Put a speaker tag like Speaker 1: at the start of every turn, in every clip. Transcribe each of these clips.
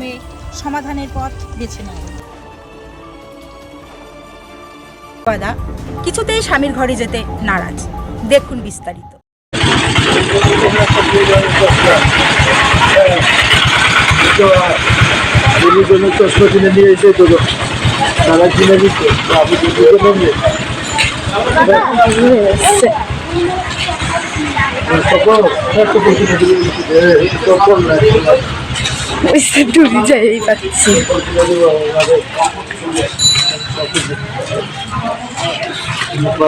Speaker 1: মাধ্যমে সমাধানের পথ বেছে নেয়। কিছুতেই স্বামীর ঘরে যেতে নারাজ। দেখুন বিস্তারিত।
Speaker 2: নিয়ে
Speaker 3: ডুবে যাই পাচ্ছি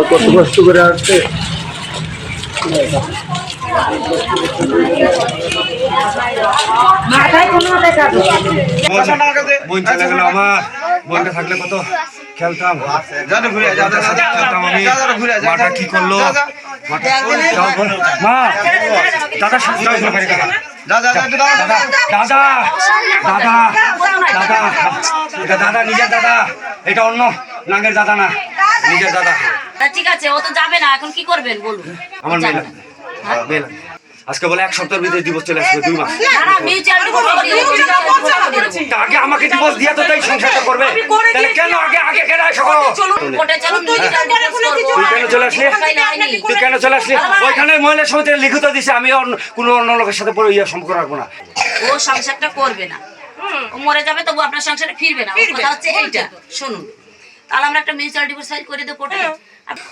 Speaker 2: কত কষ্ট করে আসছে
Speaker 4: আমার। বোনটা থাকলে কত খেলতাম। খেলতাম আমি। মাটা কি করল। মা দাদা বাইরে দাদা দাদা। দাদা দাদা দাদা এটা দাদা নিজের দাদা। এটা অন্য নাঙ্গের দাদা না নিজের দাদা।
Speaker 5: ঠিক আছে ও তো যাবে না এখন কি করবেন বলুন।
Speaker 4: আমার মেয়ে লাগবে। আজকে বলে এক সপ্তাহের ভিতরে দিবস চলে আসবে দুই মাস। আগে আমাকে দিবস দিয়ে তো তাই সংসারটা করবে। তাহলে কেন আগে আগে কেন তুই কেন চলে আসলি? তুই কেন চলে আসলি? ওইখানে মহিলা সমিতি লিখিত দিছে আমি অন্য কোনো অন্য লোকের সাথে পরে ইয়ে সম্পর্ক রাখব না।
Speaker 5: ও সংসারটা করবে না। মরে যাবে তবু আপনার সংসারে ফিরবে না। কথা হচ্ছে এইটা। শুনুন। তাহলে আমরা একটা মিউচুয়াল ডিভোর্স ফাইল করে দেবো কোর্টে।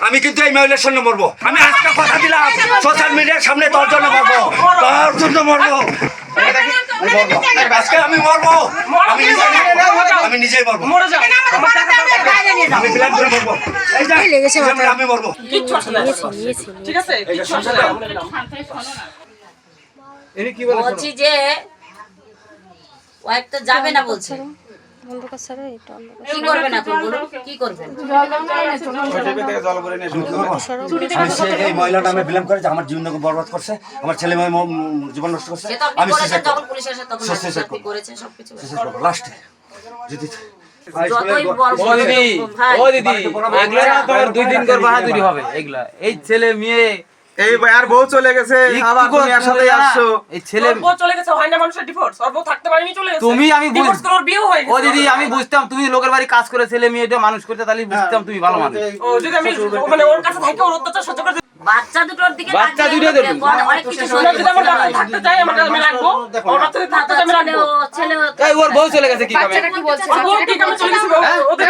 Speaker 4: আমি কিন্তু এই মহিলার সঙ্গে মরবো। আমি আজকে কথা দিলাম সোশ্যাল মিডিয়ার সামনে তোর জন্য মরবো। তোর জন্য মরবো। আজকে আমি মরবো। আমি নিজে আমি নিজেই মরবো। আমি প্ল্যান করে মরবো। এই যা, সামনে আমি মরবো। যে সংসারটা
Speaker 5: বলছি? যে ওয়াইফ তো যাবে না বলছে। কি করবেন আপনি বলুন? কি করবেন?
Speaker 4: এই মহিলাটা আমি বিলম্ব করে আমার জীবনটাকে বরবাদ করছে আমার ছেলে মেয়ে জীবন নষ্ট করছে আমি লাস্টে যদি
Speaker 6: দুই দিন করে বাহাদুরি হবে এগুলা। এই ছেলে মেয়ে
Speaker 7: এই আর বউ চলে গেছে। আবার তুমি এর সাথে আসছো।
Speaker 6: এই ছেলে
Speaker 8: বউ চলে গেছে হয় না মানুষের ডিভোর্স ওর বউ থাকতে পারেনি চলে গেছে।
Speaker 6: তুমি আমি বুঝ-
Speaker 8: ডিভোর্স করে ওর বিয়েও হয়ে
Speaker 6: ও দিদি আমি বুঝতাম তুমি লোকের বাড়ি কাজ করে ছেলে মেয়েটা মানুষ করতে তাহলে বুঝতাম তুমি ভালো মানুষ।
Speaker 8: ও যদি আমি মানে ওর কাছে থাকি ওর অত্যাচার সহ্য করে
Speaker 5: বাচ্চা দুটোর দিকে
Speaker 6: বাচ্চা দুটো।
Speaker 5: বড়- অনেক কিছু
Speaker 8: ওরা যদি আমার। থাকতে চাই আমাকে আমি রাখব। ওর বাচ্চা থাকতে চাই আমি রাখব।
Speaker 5: ছেলে
Speaker 6: এই ওর বউ চলে গেছে কি
Speaker 8: ওর বউ কি কামে চলে গেছে বউ? ওদের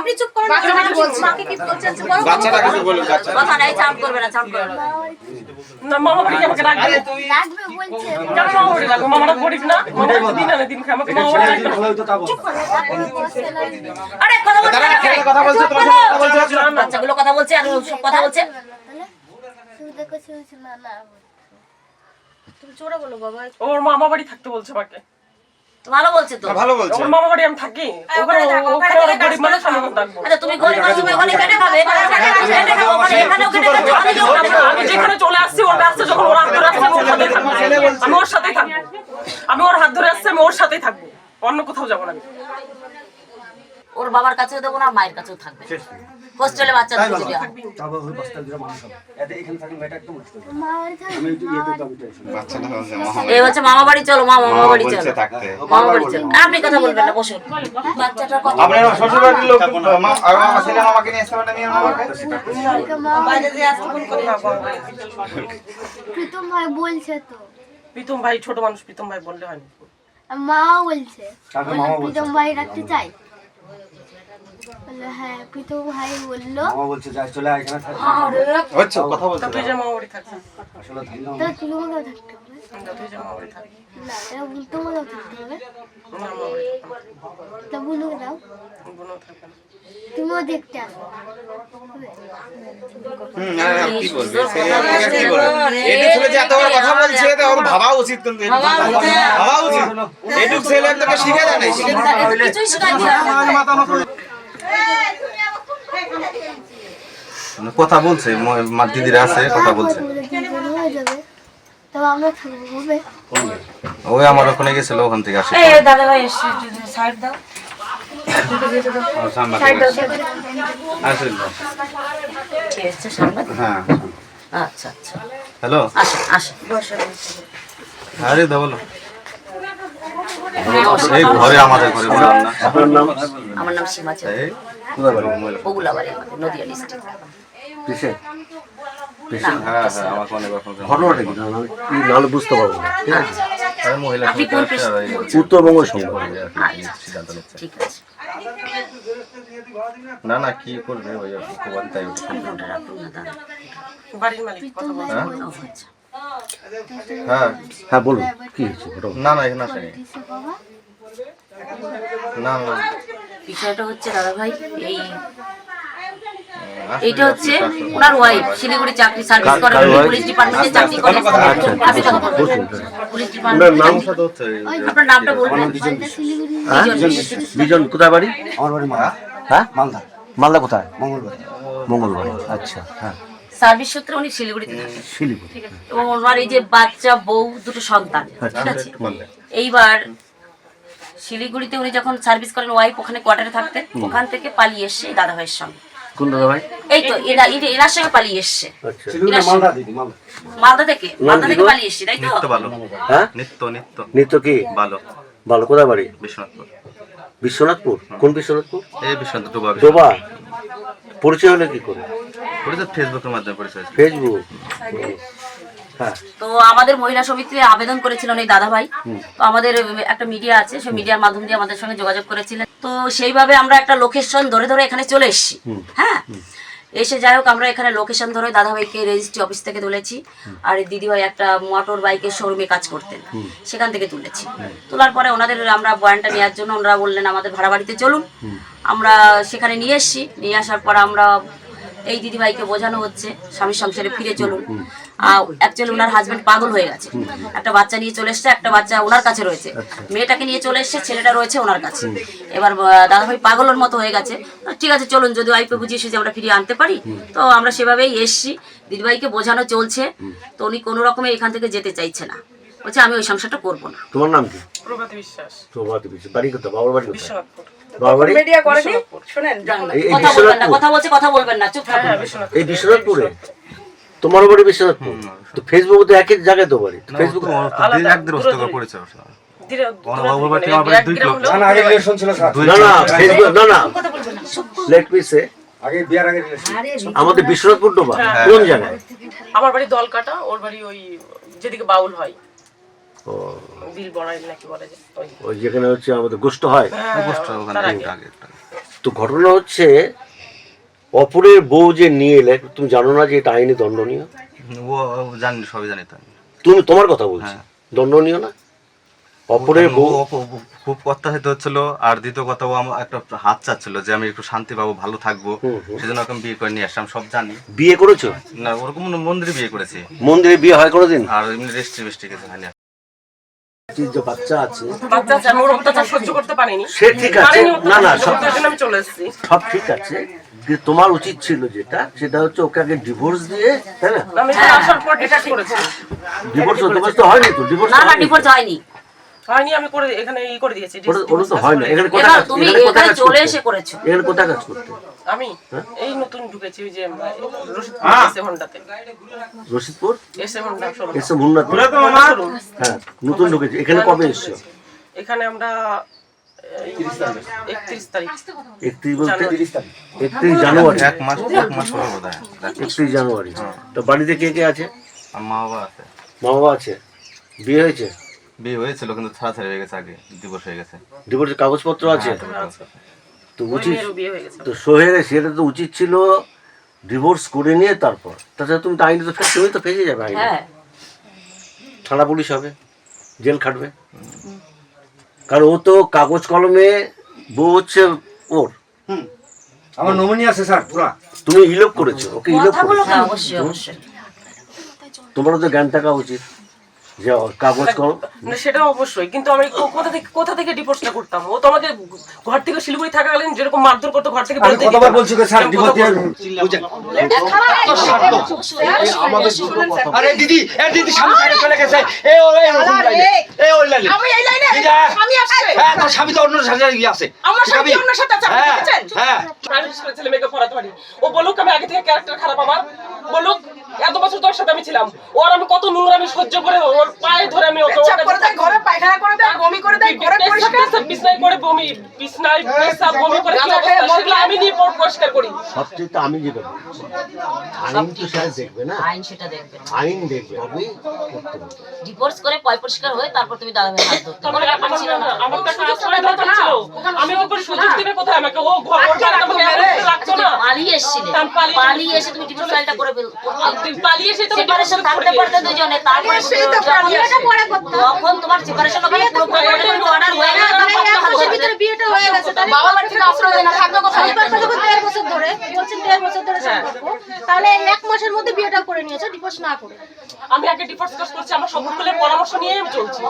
Speaker 5: আপনি চুপ করুন বাচ্চাটা বলছে। মাকে কি বলছে বলো
Speaker 7: বাচ্চাটা কিছু বলুক বাচ্চা
Speaker 5: কথা নাই চাপ করবে না চাপ করবে না।
Speaker 8: না মামা বাড়ি আমাকে রাখবে কেন মামা বাড়ি রাখব মামারা গরিব না। মামা দিন আনে দিন খায়। আমাকে মামা বাড়ি রাখবে না।
Speaker 4: ভালো হতো তা বল।
Speaker 5: আরে কথা বলছে
Speaker 7: কথা বলছে কথা বলছে
Speaker 5: বাচ্চাগুলো কথা বলছে আর সব কথা বলছে।
Speaker 8: ওর মামা বাড়ি থাকতে বলছে আমাকে।
Speaker 5: ভালো বলছে তো?
Speaker 7: ভালো বলছে।
Speaker 8: ওর মামা বাড়ি আমি থাকি। ওখানে ওখানে ওরা গরিব মানুষ আমি থাকব।
Speaker 5: আচ্ছা তুমি গরিব মানুষ তুমি ওখানে কেটে খাবে কেটে খাব এখানেও কেটে খাবে আমি যাব না।
Speaker 8: আমি- আমি যেখানে চলে আসছি ওর কাছে যখন ওর হাত ধরে আসছে আমি ওর সাথেই থাকব। আমি ওর সাথেই থাকব। আমি ওর হাত ধরে আসছে আমি ওর সাথেই থাকব। অন্য কোথাও যাব না আমি।
Speaker 5: ওর বাবার কাছেও দেবো না মায়ের কাছেও থাকবে। হোস্টেলে বাচ্চা
Speaker 4: হয়ে।
Speaker 5: এই হচ্ছে মামা বাড়ি চলো মা মামা বাড়ি চলো। মামা বাড়ি চলো। আপনি কথা বলবেন না বসুন। বাচ্চাটার কথা
Speaker 7: আপনার শ্বশুর বাড়ির লোক মা আর ছেলে মামাকে নিয়ে আসতে পারেন মেয়ের মামাকে?
Speaker 3: প্রীতম ভাই বলছে তো।
Speaker 8: প্রীতম ভাই ছোট মানুষ প্রীতম ভাই বললে হয়নি
Speaker 3: মা বলছে।
Speaker 4: বলছে?
Speaker 3: প্রীতম ভাই রাখতে চাই বলল হ্যাঁ প্রীতম ভাই বলল
Speaker 4: মামা বলছে যাই চলে আয়, এখানে থাক।
Speaker 7: হচ্ছে কথা বলছে
Speaker 8: তুই যে মামা বাড়ি
Speaker 4: আসলে ধান্দা
Speaker 3: তা তোমাকেও থাকতে হবে
Speaker 8: তুই যে মামা বাড়ি
Speaker 3: না এটা তোমাকেও থাকতে হবে
Speaker 8: না না।
Speaker 3: তা বুনুকে দাও
Speaker 8: বোনও থাকবে
Speaker 3: তুমিও দেখতে আসবে
Speaker 7: হুম আর আর কি বলবে ছেলে কি বলবে এটুক ছেলে যে এত বড় কথা বলছে তো ওর ভাবা উচিত কিন্তু ভাবা উচিত এটুক ছেলে একটাকে শিখে নাই শিখে
Speaker 5: কিছুই শেখাচ্ছি না।
Speaker 7: কথা বলছে মা দিদিরা আছে কথা বলছে।
Speaker 3: আমরা
Speaker 7: ওই আমার ওখানে গেছিল ওখান থেকে আসে।
Speaker 5: দাদা ভাই সাইড দাও।
Speaker 7: হ্যাঁ
Speaker 5: আচ্ছা আচ্ছা।
Speaker 7: হ্যালো? আরে দা বলো। এই ঘরে আমাদের ঘরে বললাম না
Speaker 2: আপনার নাম
Speaker 5: আমার নাম সীমা
Speaker 2: বাড়ি
Speaker 5: আমাদের নদিয়া ডিস্ট্রিক্ট।
Speaker 2: কিসে
Speaker 7: হ্যাঁ হ্যাঁ আমাকে অনেক
Speaker 2: ঘটনাটা কি? নাহলে বুঝতে পারব না। ঠিক আছে? উত্তরবঙ্গ
Speaker 5: আচ্ছা ঠিক আছে।
Speaker 7: না না কি করবে? ওই তাই হ্যাঁ? হ্যাঁ
Speaker 2: হ্যাঁ বলুন কি
Speaker 7: না না এখানে আসেনি। না না।
Speaker 5: বিষয়টা হচ্ছে দাদা ভাই এই এইটা হচ্ছে ওনার ওয়াইফ শিলিগুড়ি চাকরি সার্ভিস করে পুলিশ ডিপার্টমেন্টে চাকরি করে
Speaker 2: আচ্ছা
Speaker 5: আপনি কথা বলুন। পুলিশ ডিপার্টমেন্টে আপনার নামটা বলবেন?
Speaker 2: হ্যাঁ? বিজন কোথায় বাড়ি?
Speaker 4: আমার বাড়ি মালদা।
Speaker 2: হ্যাঁ?
Speaker 4: মালদা।
Speaker 2: মালদা কোথায়?
Speaker 4: মঙ্গলবার
Speaker 2: আচ্ছা হ্যাঁ।
Speaker 5: সার্ভিস সূত্রে উনি শিলিগুড়িতে থাকেন
Speaker 2: শিলিগুড়ি
Speaker 5: এবং ওনার এই যে বাচ্চা বউ দুটো সন্তান ঠিক আছে? এইবার শিলিগুড়িতে উনি যখন সার্ভিস করেন ওয়াইফ ওখানে কোয়ার্টারে থাকতেন ওখান থেকে পালিয়ে এসছে এই দাদা ভাইয়ের সঙ্গে।
Speaker 2: কোন দাদা ভাই?
Speaker 5: এই তো এরা এরা- সঙ্গে পালিয়ে এসছে।
Speaker 2: আচ্ছা।
Speaker 4: মালদা দিদি মালদা।
Speaker 5: মালদা থেকে মালদা থেকে পালিয়ে এসছে তাই তো?
Speaker 7: নিত্য ভালো।
Speaker 2: হ্যাঁ?
Speaker 7: নিত্য নিত্য।
Speaker 2: নিত্য কি?
Speaker 7: ভালো।
Speaker 2: ভালো কোথায় বাড়ি?
Speaker 7: বিশ্বনাথপুর।
Speaker 2: বিশ্বনাথপুর? কোন বিশ্বনাথপুর?
Speaker 7: এই বিশ্বনাথ ডোবা
Speaker 2: ডোবা পরিচয় হলে কি করে?
Speaker 7: পরিচয় ফেসবুকের মাধ্যমে পরিচয়
Speaker 2: ফেসবুক? হ্যাঁ।
Speaker 5: তো আমাদের মহিলা সমিতি আবেদন করেছিলেন এই দাদা ভাই। তো আমাদের একটা মিডিয়া আছে সেই মিডিয়ার মাধ্যম দিয়ে আমাদের সঙ্গে যোগাযোগ করেছিলেন। তো সেইভাবে আমরা একটা লোকেশন ধরে ধরে এখানে চলে এসেছি। হ্যাঁ? এসে যাই হোক আমরা এখানে লোকেশন ধরে দাদাভাইকে রেজিস্ট্রি অফিস থেকে তুলেছি। আর দিদিভাই একটা মোটর বাইকের শোরুমে কাজ করতেন। সেখান থেকে তুলেছি। তোলার পরে ওনাদের আমরা বয়ানটা নেওয়ার জন্য ওনারা বললেন আমাদের ভাড়া বাড়িতে চলুন। আমরা সেখানে নিয়ে এসছি। নিয়ে আসার পর আমরা এই দিদিভাইকে বোঝানো হচ্ছে স্বামীর সংসারে ফিরে চলুন। অ্যাকচুয়ালি ওনার হাজবেন্ড পাগল হয়ে গেছে। একটা বাচ্চা নিয়ে চলে এসছে একটা বাচ্চা ওনার কাছে রয়েছে। মেয়েটাকে নিয়ে চলে এসছে ছেলেটা রয়েছে ওনার কাছে। এবার দাদাভাই পাগলের মতো হয়ে গেছে। ঠিক আছে চলুন যদি ওয়াইফকে বুঝিয়ে যে আমরা ফিরিয়ে আনতে পারি তো আমরা সেভাবেই এসছি। দিদিভাইকে বোঝানো চলছে। তো উনি কোনো রকমে এখান থেকে যেতে চাইছে না। বলছে আমি ওই সংসারটা করব না।
Speaker 2: তোমার নাম কি?
Speaker 8: প্রভাতী বিশ্বাস।
Speaker 2: প্রভাত বিশ্ব বাড়ি কোথায়? বাবার বাড়ি কোথায়? বাবার বাড়ি
Speaker 1: মিডিয়া করেনি? শুনেন
Speaker 5: কথা বলবেন না কথা বলছে কথা বলবেন না চুপ থাকুন।
Speaker 2: এই বিশ্বনাথপুরে? তোমার বাড়ি বিশ্বনাথপুর? তো ফেসবুকে তো একই জায়গায় তো বাড়ি। ফেসবুক
Speaker 8: আলাদা,
Speaker 7: এক দূরত্ব করে পরিচয় ওর সাথে।
Speaker 8: ধীরে
Speaker 7: আমার বাবুর বাড়ি থেকে আমার বাড়ি দুই কিলো।
Speaker 4: না না আগে রিলেশন ছিল স্যার।
Speaker 7: দুই
Speaker 2: না না ফেসবুক না না। লেট মি সে
Speaker 4: আগে বিয়ার আগে রিলেশন
Speaker 2: আমাদের বিশ্বনাথপুর ডোবা কোন জায়গায়?
Speaker 8: আমার বাড়ি দলকাটা ওর বাড়ি ওই যেদিকে বাউল হয়। বিল বড়াই নাকি বলে যে ওই
Speaker 2: ওই যেখানে হচ্ছে আমাদের গোষ্ঠ হয়।
Speaker 7: ওখানে
Speaker 8: আগে।
Speaker 7: আগে একটা।
Speaker 2: তো ঘটনা হচ্ছে অপরের বউ যে নিয়ে এলে তুমি জানো না যে এটা আইনি দণ্ডনীয়?
Speaker 7: ও জানি সবই জানি তো।
Speaker 2: তুমি তোমার কথা বলছি।
Speaker 7: হ্যাঁ।
Speaker 2: দণ্ডনীয় না? অপরের বউ
Speaker 7: খুব অত্যাচারিত হচ্ছিল। আর দ্বিতীয় কথা ও আমার একটা হাত চাচ্ছিল যে আমি একটু শান্তি পাবো ভালো থাকব। সেজন্য ওকে আমি বিয়ে করে নিয়ে আসলাম সব জানি।
Speaker 2: বিয়ে করেছ?
Speaker 7: না ওরকম মন্দিরে বিয়ে করেছি।
Speaker 2: মন্দিরে বিয়ে হয় কোনোদিন?
Speaker 7: আর এমনি রেস্ট্রি বেস্ট্রি কিছু হয়নি
Speaker 2: যে বাচ্চা আছে।
Speaker 8: বাচ্চা আছে আমি ওর অত্যাচার সহ্য করতে পারিনি।
Speaker 2: সে ঠিক আছে। না না সব
Speaker 8: আমি চলে এসেছি।
Speaker 2: সব ঠিক আছে। তোমার উচিত ছিল যেটা সেটা হচ্ছে ওকে আগে ডিভোর্স দিয়ে তাই না?
Speaker 8: আমি আসার পর এটা করেছি।
Speaker 2: ডিভোর্স ডিভোর্স তো হয়নি তো? ডিভোর্স
Speaker 5: না না ডিভোর্স হয়নি।
Speaker 8: হয়নি আমি করে এখানে ই করে দিয়েছি।
Speaker 2: ওটা তো হয় না এখানে কোথায়
Speaker 5: তুমি
Speaker 2: এখানে
Speaker 5: চলে? এসে করেছ।
Speaker 2: এখানে কোথায় কাজ করতে?
Speaker 8: আমি এই নতুন ঢুকেছি ওই যে রশিদপুর এসে হন্ডাতে।
Speaker 2: রশিদপুর?
Speaker 8: এসে হন্ডা শোরুম
Speaker 2: এসে মুন্নাথ হ্যাঁ নতুন ঢুকেছে। এখানে কবে এসছো?
Speaker 8: এখানে আমরা
Speaker 2: জানুয়ারি।
Speaker 7: এক মাস এক মাস হলো বোধ হয়
Speaker 2: একত্রিশ জানুয়ারি। তো বাড়িতে কে কে আছে?
Speaker 7: আর মা বাবা আছে।
Speaker 2: মা বাবা আছে? বিয়ে হয়েছে?
Speaker 7: বিয়ে হয়েছিল কিন্তু ছাড়াছাড়ি হয়ে গেছে আগে। দিবস হয়ে গেছে।
Speaker 2: ডিভোর্সের কাগজপত্র আছে। তো উচিত
Speaker 8: হয়ে
Speaker 2: তো সোহেল সেটা তো উচিত ছিল ডিভোর্স করে নিয়ে তারপর। তাছাড়া তুমি তো আইনে তো তুমি তো ফেসে যাবে আইনে।
Speaker 5: হ্যাঁ।
Speaker 2: থানা পুলিশ হবে জেল খাটবে। কারণ ও তো কাগজ কলমে বউ হচ্ছে ওর।
Speaker 4: আমার নমিনি আছে স্যার পুরা।
Speaker 2: তুমি ইলোপ করেছ ওকে ইলোপ করেছ।
Speaker 5: হ্যাঁ অবশ্যই অবশ্যই।
Speaker 2: তোমারও তো জ্ঞান থাকা উচিত। যে কাগজ
Speaker 8: না সেটা অবশ্যই কিন্তু আমি কোথা থেকে কোথা থেকে ডিভোর্সটা করতাম? ও তো আমাকে ঘর থেকে শিলিগুড়ি থাকাকালীন যেরকম মারধর করতো ঘর থেকে বেরোতে
Speaker 4: কতবার বলছি তো স্যার ডিভোর্স দিয়ে। আরে দিদি এ দিদি স্বামী ছেড়ে চলে গেছে। এ ও এই রকম লাইনে এ ওই লাইনে।
Speaker 8: আমি এই লাইনে। আমি আসছে?
Speaker 4: হ্যাঁ তোর স্বামী তো অন্য সাথে গিয়ে আছে
Speaker 8: আমার
Speaker 4: শিখাবি?
Speaker 8: অন্য সাথে আছে,
Speaker 4: হ্যাঁ হ্যাঁ।
Speaker 8: ছেলে মেয়েকে পড়াতে পারি। ও বলুক আমি আগে থেকে ক্যারেক্টার খারাপ আমার। বলুক এত বছর তোর সাথে আমি ছিলাম। ওর আমি কত নোংরা আমি সহ্য করে ওর পায়ে ধরে আমি ওকে
Speaker 9: পেচ্ছাপ করে দেয়, ঘরে পায়খানা করে দেয়, বমি করে দেয়, ঘরে পরিষ্কার।
Speaker 8: পেশাব বিছনায় করে বমি বিছনায় পেশাব বমি করে কি অবস্থা? সেগুলো আমি নিয়ে পরিষ্কার করি।
Speaker 2: সবচেয়ে তো আমি যেটা বলছি। আইন তো স্যার দেখবে না।
Speaker 5: আইন সেটা দেখবে
Speaker 2: আইন দেখবে তবেই
Speaker 5: ডিভোর্স করে পয় পরিষ্কার হয়ে তারপর তুমি দাদা ভাই হাত ধরতে
Speaker 8: আমার
Speaker 5: ব্যাপার ছিল না।
Speaker 8: আমার তো একটা দরকার ছিল আমি ওকে সুযোগ দিবে কোথায়? আমাকে ও ঘর ওর আমাকে রাখছো না।
Speaker 5: পালিয়ে এসেছিলে।
Speaker 8: পালিয়ে
Speaker 5: পালিয়ে এসে তুমি ডিভোর্স ফাইলটা করে ফেল
Speaker 8: পালিয়ে এসে তো
Speaker 5: সেপারেশন থাকতে পারতে দুজনে। তারপরে
Speaker 3: সেই তো
Speaker 5: যখন
Speaker 3: বিয়েটা পরে করতে হবে।
Speaker 5: তখন তোমার সেপারেশন পুরো অর্ডার হয়ে গেল।
Speaker 3: ভিতরে বিয়েটা হয়ে গেছে
Speaker 9: বাবা বাড়ি থেকে আশ্রয় দেয় না, থাকবে কোথায়?
Speaker 3: যখন দেড় বছর ধরে বলছেন দেড় বছর ধরে সম্পর্ক তাহলে এক মাসের মধ্যে বিয়েটা করে নিয়েছো ডিভোর্স না করে।
Speaker 8: আমি আগে ডিভোর্স কেস করছি আমার সকলের পরামর্শ নিয়ে চলছি।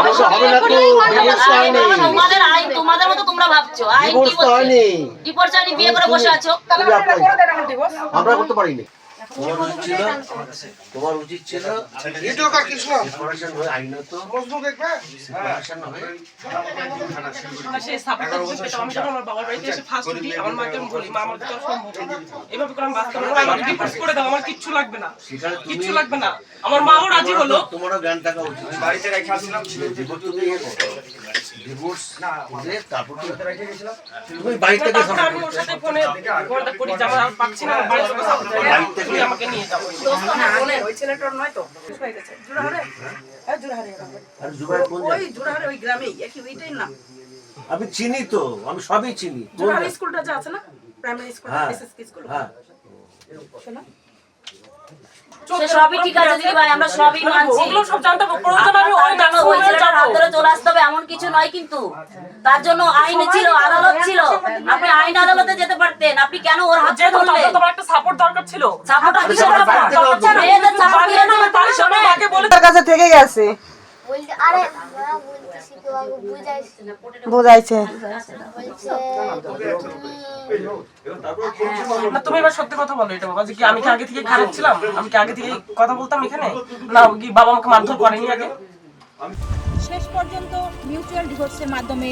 Speaker 2: অবশ্য হবে না তো ডিভোর্স হয়নি।
Speaker 5: তোমাদের আইন তোমাদের মতো তোমরা ভাবছ।
Speaker 2: ডিভোর্স হয়নি।
Speaker 5: ডিভোর্স বিয়ে করে বসে আছো।
Speaker 2: আমরা করতে পারিনি। তোমার উচিত ছিল তোমার উচিত ছিল সেপারেশন হয়ে আইনত সেপারেশন হয়ে
Speaker 8: আমার সেই সাপোর্টটা পেতাম। আমি যখন আমার বাবার বাড়িতে এসে ফার্স্ট উঠি আমার মাকে আমি বলি মা আমার তো সম্ভব এভাবে করে আমি বাঁচতে পারব না। ডিভোর্স করে দাও আমার কিচ্ছু লাগবে না। কিচ্ছু লাগবে না। আমার মাও রাজি হলো।
Speaker 2: তোমারও জ্ঞান থাকা উচিত।
Speaker 4: বাড়িতে রেখে আসলাম।
Speaker 2: ডিভোর্স তুমি ইয়ে ডিভোর্স তারপর তুমি- তুমি বাড়ি থেকে
Speaker 8: তারপরে
Speaker 2: সাপোর্ট
Speaker 8: আমি ওর সাথে ফোনে করি যে আমার পাচ্ছি না আমার তুমি আমাকে নিয়ে যাও
Speaker 9: ওই ছেলেটার নয় তো, হয়ে হ্যাঁ, জোড়াহারে?
Speaker 2: আর জুবাই কোন
Speaker 9: ওই
Speaker 2: জায়গায়?
Speaker 9: ওই গ্রামেই, একই ওইটাই নাম।
Speaker 2: আমি চিনি তো আমি সবই চিনি।
Speaker 9: জোড়াহারে? স্কুলটা যে আছে না, প্রাইমারি স্কুল,
Speaker 2: হ্যাঁ।
Speaker 9: স্কুল।
Speaker 2: হ্যাঁ।
Speaker 9: শোনো?
Speaker 5: সে সবই ঠিক আছে দিদি ভাই আমরা সবই মানছি।
Speaker 8: ওগুলো সব জানতে প্রয়োজন আমি ওই
Speaker 5: আপনার ওই
Speaker 8: নার্সিংহোমে
Speaker 5: ছেলেটার হাত
Speaker 8: যাব।
Speaker 5: ধরে চলে আসতে হবে এমন কিছু নয় কিন্তু। তার জন্য আইন ছিল আদালত ছিল। আপনি আইন আদালতে যেতে পারতেন আপনি কেন ওর হাত ধরলেন?
Speaker 8: তোমার একটা সাপোর্ট দরকার ছিল।
Speaker 5: সাপোর্ট? মেয়েদের দিয়ে তার
Speaker 10: কাছে থেকে গেছে।
Speaker 3: বুঝাইছি।
Speaker 10: বোঝাইছে।
Speaker 3: বলছে
Speaker 8: না তুমি এবার সত্যি কথা বলো এটা বাবা যে কি আমি কি আগে থেকে খারাপ ছিলাম? আমি কি আগে থেকে কথা বলতাম এখানে? না কি বাবা আমাকে মারধর করেনি আগে?
Speaker 1: শেষ পর্যন্ত মিউচুয়াল ডিভোর্সের মাধ্যমে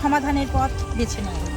Speaker 1: সমাধানের পথ বেছে নেয়।